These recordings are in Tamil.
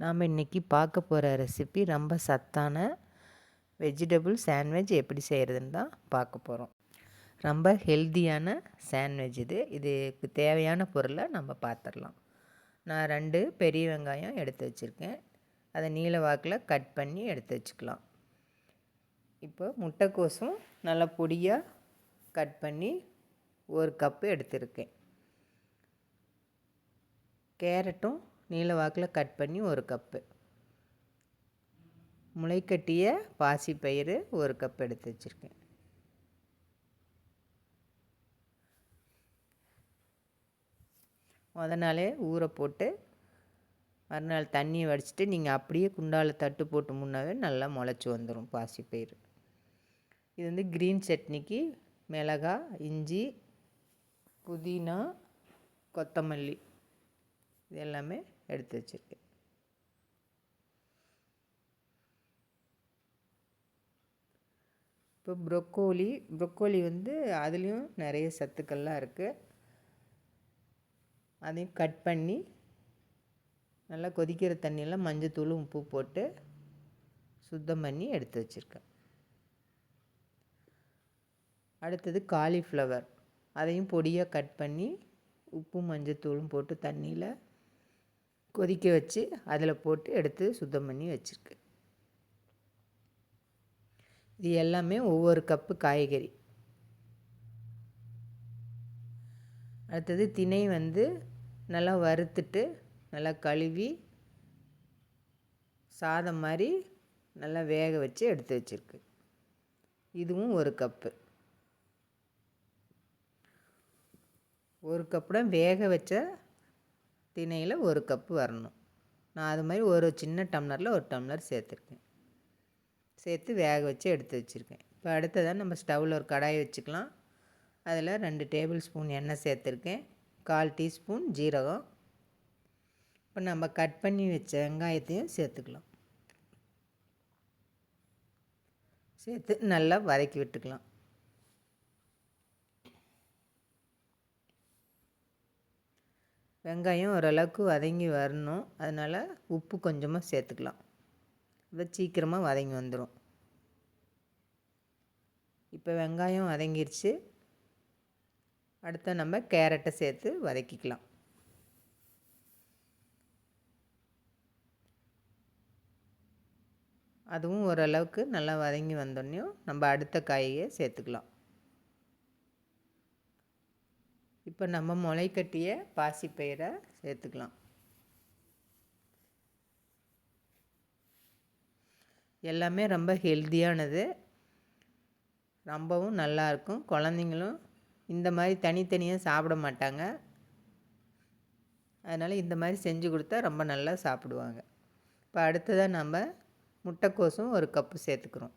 நாம் இன்றைக்கி பார்க்க போகிற ரெசிபி ரொம்ப சத்தான வெஜிடபிள் சாண்ட்விச் எப்படி செய்கிறதுன்னு தான் பார்க்க போகிறோம் ரொம்ப ஹெல்த்தியான சாண்ட்விச் இது. இதுக்கு தேவையான பொருளை நம்ம பார்த்துடலாம் நான் ரெண்டு பெரிய வெங்காயம் எடுத்து வச்சுருக்கேன். அதை நீல வாக்கில் கட் பண்ணி எடுத்து வச்சுக்கலாம். இப்போ முட்டைக்கோசும் நல்லா பொடியாக கட் பண்ணி ஒரு கப்பு எடுத்திருக்கேன். கேரட்டும் நீளவாக்கில் கட் பண்ணி ஒரு கப்பு முளைக்கட்டிய பாசிப்பயிறு ஒரு கப் எடுத்து வச்சுருக்கேன். முத நாளே ஊற போட்டு மறுநாள் தண்ணியை வடிச்சிட்டு நீங்கள் அப்படியே குண்டாவில் தட்டு போட்டு முன்னாவே நல்லா முளைச்சி வந்துடும் பாசிப்பயிறு இது வந்து க்ரீன் சட்னிக்கு மிளகா இஞ்சி புதினா கொத்தமல்லி. இது எல்லாமே எடுத்து வச்சுருக்கேன் இப்போ ப்ரொக்கோலி ப்ரொக்கோலி வந்து அதுலேயும் நிறைய சத்துக்கள்லாம் இருக்குது அதையும் கட் பண்ணி நல்லா கொதிக்கிற தண்ணியில் மஞ்சத்தூள் உப்பு போட்டு சுத்தம் பண்ணி எடுத்து வச்சுருக்கேன். அடுத்தது காலிஃப்ளவர். அதையும் பொடியாக கட் பண்ணி உப்பும் மஞ்சத்தூளும் போட்டு தண்ணியில் கொதிக்க வச்சு அதில் போட்டு எடுத்து சுத்தம் பண்ணி வச்சுருக்கு. இது எல்லாமே ஒவ்வொரு கப்பு காய்கறி. அடுத்தது திணை வந்து நல்லா வறுத்துட்டு நல்லா கழுவி சாதம் மாதிரி நல்லா வேக வச்சு எடுத்து வச்சுருக்கு. இதுவும் ஒரு கப்பு. ஒரு கப்பு தான் வேக வச்ச திணையில் ஒரு கப்பு வரணும். நான் அது மாதிரி ஒரு சின்ன டம்ளரில் ஒரு டம்ளர் சேர்த்துருக்கேன். சேர்த்து வேக வச்சு எடுத்து வச்சுருக்கேன். இப்போ அடுத்ததாக நம்ம ஸ்டவ்வில் ஒரு கடாய் வச்சுக்கலாம். அதில் ரெண்டு டேபிள் ஸ்பூன் எண்ணெய் சேர்த்துருக்கேன். கால் டீஸ்பூன் ஜீரகம். இப்போ நம்ம கட் பண்ணி வச்ச வெங்காயத்தையும் சேர்த்துக்கலாம். சேர்த்து நல்லா வதக்கி விட்டுக்கலாம். வெங்காயம் ஓரளவுக்கு வதங்கி வரணும். அதனால் உப்பு கொஞ்சமாக சேர்த்துக்கலாம். இதை சீக்கிரமாக வதங்கி வந்துடும் இப்போ வெங்காயம் வதங்கிருச்சு. அடுத்த நம்ம கேரட்டை சேர்த்து வதக்கிக்கலாம். அதுவும் ஓரளவுக்கு நல்லா வதங்கி வந்தோடனையும் நம்ம அடுத்த காயை சேர்த்துக்கலாம். இப்போ நம்ம முளைக்கட்டிய பாசிப்பயிரை சேர்த்துக்கலாம். எல்லாமே ரொம்ப ஹெல்த்தியானது ரொம்பவும் நல்லாயிருக்கும் குழந்தைங்களும் இந்த மாதிரி தனித்தனியாக சாப்பிட மாட்டாங்க. அதனால் இந்த மாதிரி செஞ்சு கொடுத்தா ரொம்ப நல்லா சாப்பிடுவாங்க. இப்போ அடுத்ததாக நம்ம முட்டைக்கோசும் ஒரு கப்பு சேர்த்துக்கிறோம்.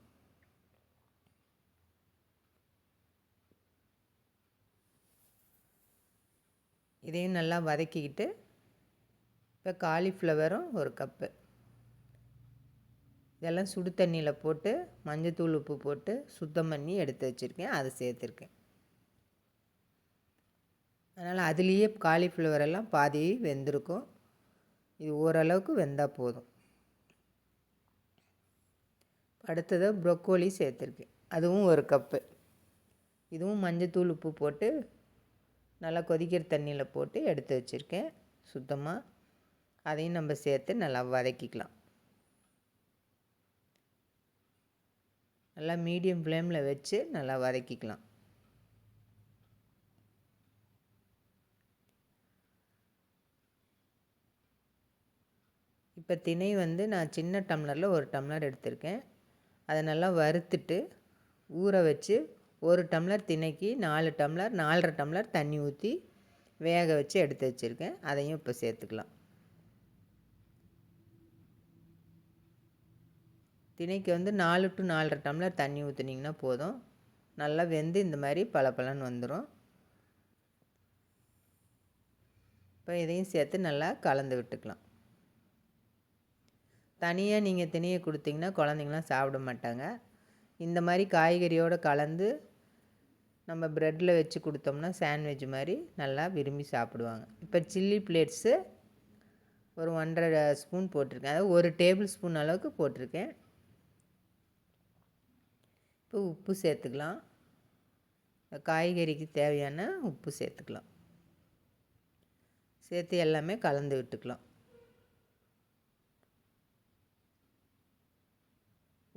இதையும் நல்லா வதக்கிக்கிட்டு இப்போ காலிஃப்ளவரும் ஒரு கப்பு இதெல்லாம் சுடு தண்ணியில் போட்டு மஞ்சத்தூள் உப்பு போட்டு சுத்தம் பண்ணி எடுத்து வச்சுருக்கேன். அதை சேர்த்துருக்கேன். அதனால் அதுலேயே காலிஃப்ளவர் எல்லாம் பாதி வெந்திருக்கும். இது ஓரளவுக்கு வெந்தால் போதும். அடுத்தது ப்ரொக்கோலி சேர்த்துருக்கேன். அதுவும் ஒரு கப்பு இதுவும் மஞ்சத்தூள் உப்பு போட்டு நல்லா கொதிக்கிற தண்ணியில் போட்டு எடுத்து வச்சுருக்கேன். சுத்தமாக அதையும் நம்ம சேர்த்து நல்லா வதக்கிக்கலாம். நல்லா மீடியம் ஃப்ளேமில் வச்சு நல்லா வதக்கிக்கலாம். இப்போ திணை வந்து நான் சின்ன டம்ளரில் ஒரு டம்ளர் எடுத்திருக்கேன். அதை நல்லா வறுத்துட்டு ஊற வச்சு ஒரு டம்ளர் திணைக்கு நாலு டம்ளர் நாலரை டம்ளர் தண்ணி ஊற்றி வேக வச்சு எடுத்து வச்சுருக்கேன். அதையும் இப்போ சேர்த்துக்கலாம். திணைக்கு வந்து நாலு டு நாலரை டம்ளர் தண்ணி ஊற்றுனிங்கன்னா போதும். நல்லா வெந்து இந்த மாதிரி பளபளன்னு வந்துடும் இப்போ இதையும் சேர்த்து நல்லா கலந்து விட்டுக்கலாம். தனியாக நீங்கள் திணையை கொடுத்தீங்கன்னா குழந்தைங்களாம் சாப்பிட மாட்டாங்க. இந்த மாதிரி காய்கறியோடு கலந்து நம்ம ப்ரெட்டில் வச்சு கொடுத்தோம்னா சாண்ட்விச் மாதிரி நல்லா விரும்பி சாப்பிடுவாங்க. இப்போ சில்லி பிளேட்ஸு ஒரு ஒன்றரை ஸ்பூன் போட்டிருக்கேன். அதாவது ஒரு டேபிள் ஸ்பூன் அளவுக்கு போட்டிருக்கேன். இப்போ உப்பு சேர்த்துக்கலாம். காய்கறிக்கு தேவையான உப்பு சேர்த்துக்கலாம். சேர்த்து எல்லாமே கலந்து விட்டுக்கலாம்.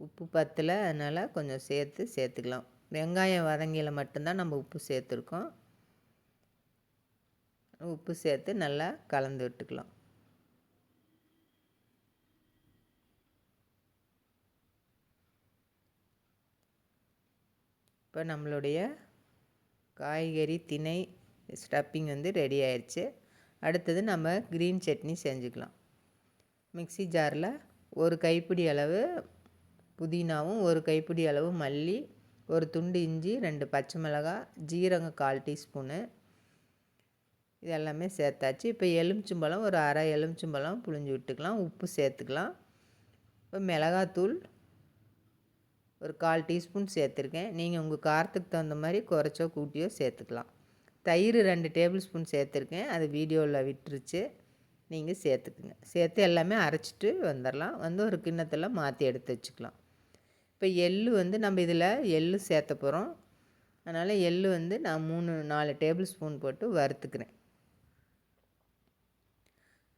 உப்பு பத்தில் அதனால் கொஞ்சம் சேர்த்து சேர்த்துக்கலாம். வெங்காயம் வதங்கியில் மட்டும்தான் நம்ம உப்பு சேர்த்துருக்கோம். உப்பு சேர்த்து நல்லா கலந்து விட்டுக்கலாம். இப்போ நம்மளுடைய காய்கறி திணை ஸ்டப்பிங் வந்து ரெடி ஆயிடுச்சு அடுத்தது நம்ம க்ரீன் சட்னி செஞ்சுக்கலாம். மிக்சி ஜாரில் ஒரு கைப்பிடி அளவு புதினாவும் ஒரு கைப்பிடி அளவு மல்லி ஒரு துண்டு இஞ்சி ரெண்டு பச்சை மிளகாய் ஜீரகம் கால் டீஸ்பூனு. இது எல்லாமே சேர்த்தாச்சு. இப்போ எலுமிச்சம்பழம் ஒரு அரை எலுமிச்சம்பழம் புழிஞ்சு விட்டுக்கலாம். உப்பு சேர்த்துக்கலாம். இப்போ மிளகாத்தூள் ஒரு கால் டீஸ்பூன் சேர்த்துருக்கேன். நீங்கள் உங்கள் காரத்துக்கு தகுந்த மாதிரி குறைச்சோ கூட்டியோ சேர்த்துக்கலாம். தயிர் ரெண்டு டேபிள் ஸ்பூன் சேர்த்துருக்கேன். அது வீடியோவில் விட்டுருச்சு. நீங்கள் சேர்த்துக்குங்க. சேர்த்து எல்லாமே அரைச்சிட்டு வந்துடலாம். வந்து ஒரு கிண்ணத்தில் மாற்றி எடுத்து வச்சுக்கலாம். இப்போ எள் வந்து நம்ம இதில் எள் சேர்த்த போகிறோம். அதனால் எள் வந்து நான் மூணு நாலு டேபிள் ஸ்பூன் போட்டு வறுத்துக்கிறேன்.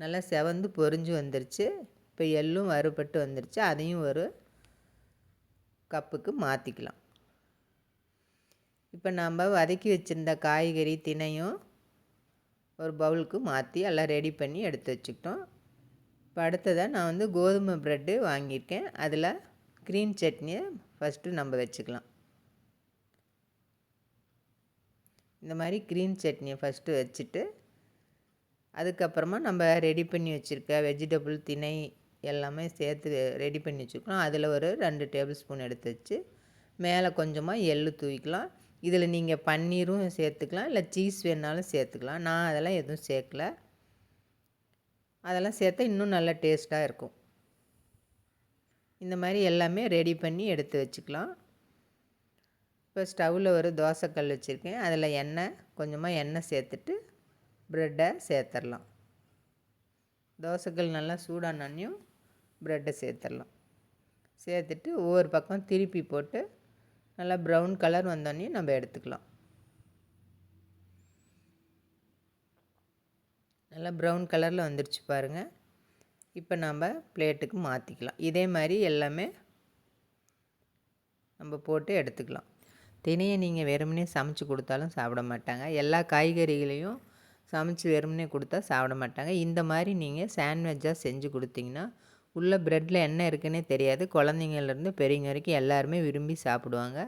நல்லா செவந்து பொறிஞ்சு வந்துருச்சு. இப்போ எள்ளும் வறுபட்டு வந்துருச்சு. அதையும் ஒரு கப்புக்கு மாற்றிக்கலாம் இப்போ நாம் வதக்கி வச்சுருந்த காய்கறி தினையும் ஒரு பவுலுக்கு மாற்றி எல்லாம் ரெடி பண்ணி எடுத்து வச்சுக்கிட்டோம். இப்போ அடுத்ததாக நான் வந்து கோதுமை ப்ரெட்டு வாங்கியிருக்கேன். அதில் க்ரீன் சட்னியை ஃபஸ்ட்டு நம்ம வச்சுக்கலாம். இந்த மாதிரி க்ரீன் சட்னியை ஃபஸ்ட்டு வச்சுட்டு அதுக்கப்புறமா நம்ம ரெடி பண்ணி வச்சுருக்க வெஜிடபிள் திணை எல்லாமே சேர்த்து ரெடி பண்ணி வச்சுருக்கோம். அதில் ஒரு ரெண்டு டேபிள் ஸ்பூன் எடுத்து வச்சு மேலே கொஞ்சமாக எள் தூவிக்கலாம். இதில் நீங்கள் பன்னீரும் சேர்த்துக்கலாம். இல்லை சீஸ் வேணாலும் சேர்த்துக்கலாம். நான் அதெல்லாம் எதுவும் சேர்க்கல. அதெல்லாம் சேர்த்தா இன்னும் நல்லா டேஸ்ட்டாக இருக்கும். இந்த மாதிரி எல்லாமே ரெடி பண்ணி எடுத்து வச்சுக்கலாம். இப்போ ஸ்டவ்வில் ஒரு தோசைக்கல் வச்சுருக்கேன். அதில் எண்ணெய் கொஞ்சமாக எண்ணெய் சேர்த்துட்டு ப்ரெட்டை சேர்த்துடலாம் தோசைக்கல் நல்லா சூடானோன்னையும் ப்ரெட்டை சேர்த்துடலாம் சேர்த்துட்டு ஒவ்வொரு பக்கம் திருப்பி போட்டு நல்லா ப்ரௌன் கலர் வந்தோடனே நம்ம எடுத்துக்கலாம். நல்லா ப்ரௌன் கலரில் வந்துருச்சு பாருங்கள் இப்போ நம்ம பிளேட்டுக்கு மாற்றிக்கலாம் இதே மாதிரி எல்லாமே நம்ம போட்டு எடுத்துக்கலாம். தினையை நீங்கள் வெறுமனே சமைச்சு கொடுத்தாலும் சாப்பிட மாட்டாங்க. எல்லா காய்கறிகளையும் சமைச்சு வெறுமனே கொடுத்தா சாப்பிட மாட்டாங்க. இந்த மாதிரி நீங்கள் சாண்ட்விட்சாக செஞ்சு கொடுத்தீங்கன்னா உள்ள ப்ரெட்டில் என்ன இருக்குன்னே தெரியாது. குழந்தைங்கள்லேருந்து பெரியவங்க வரைக்கும் எல்லாருமே விரும்பி சாப்பிடுவாங்க.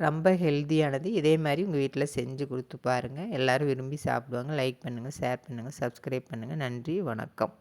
ரொம்ப ஹெல்த்தியானது இதே மாதிரி உங்கள் வீட்டில் செஞ்சு கொடுத்து பாருங்கள் எல்லோரும் விரும்பி சாப்பிடுவாங்க. லைக் பண்ணுங்கள் ஷேர் பண்ணுங்கள் சப்ஸ்கிரைப் பண்ணுங்கள் நன்றி வணக்கம்.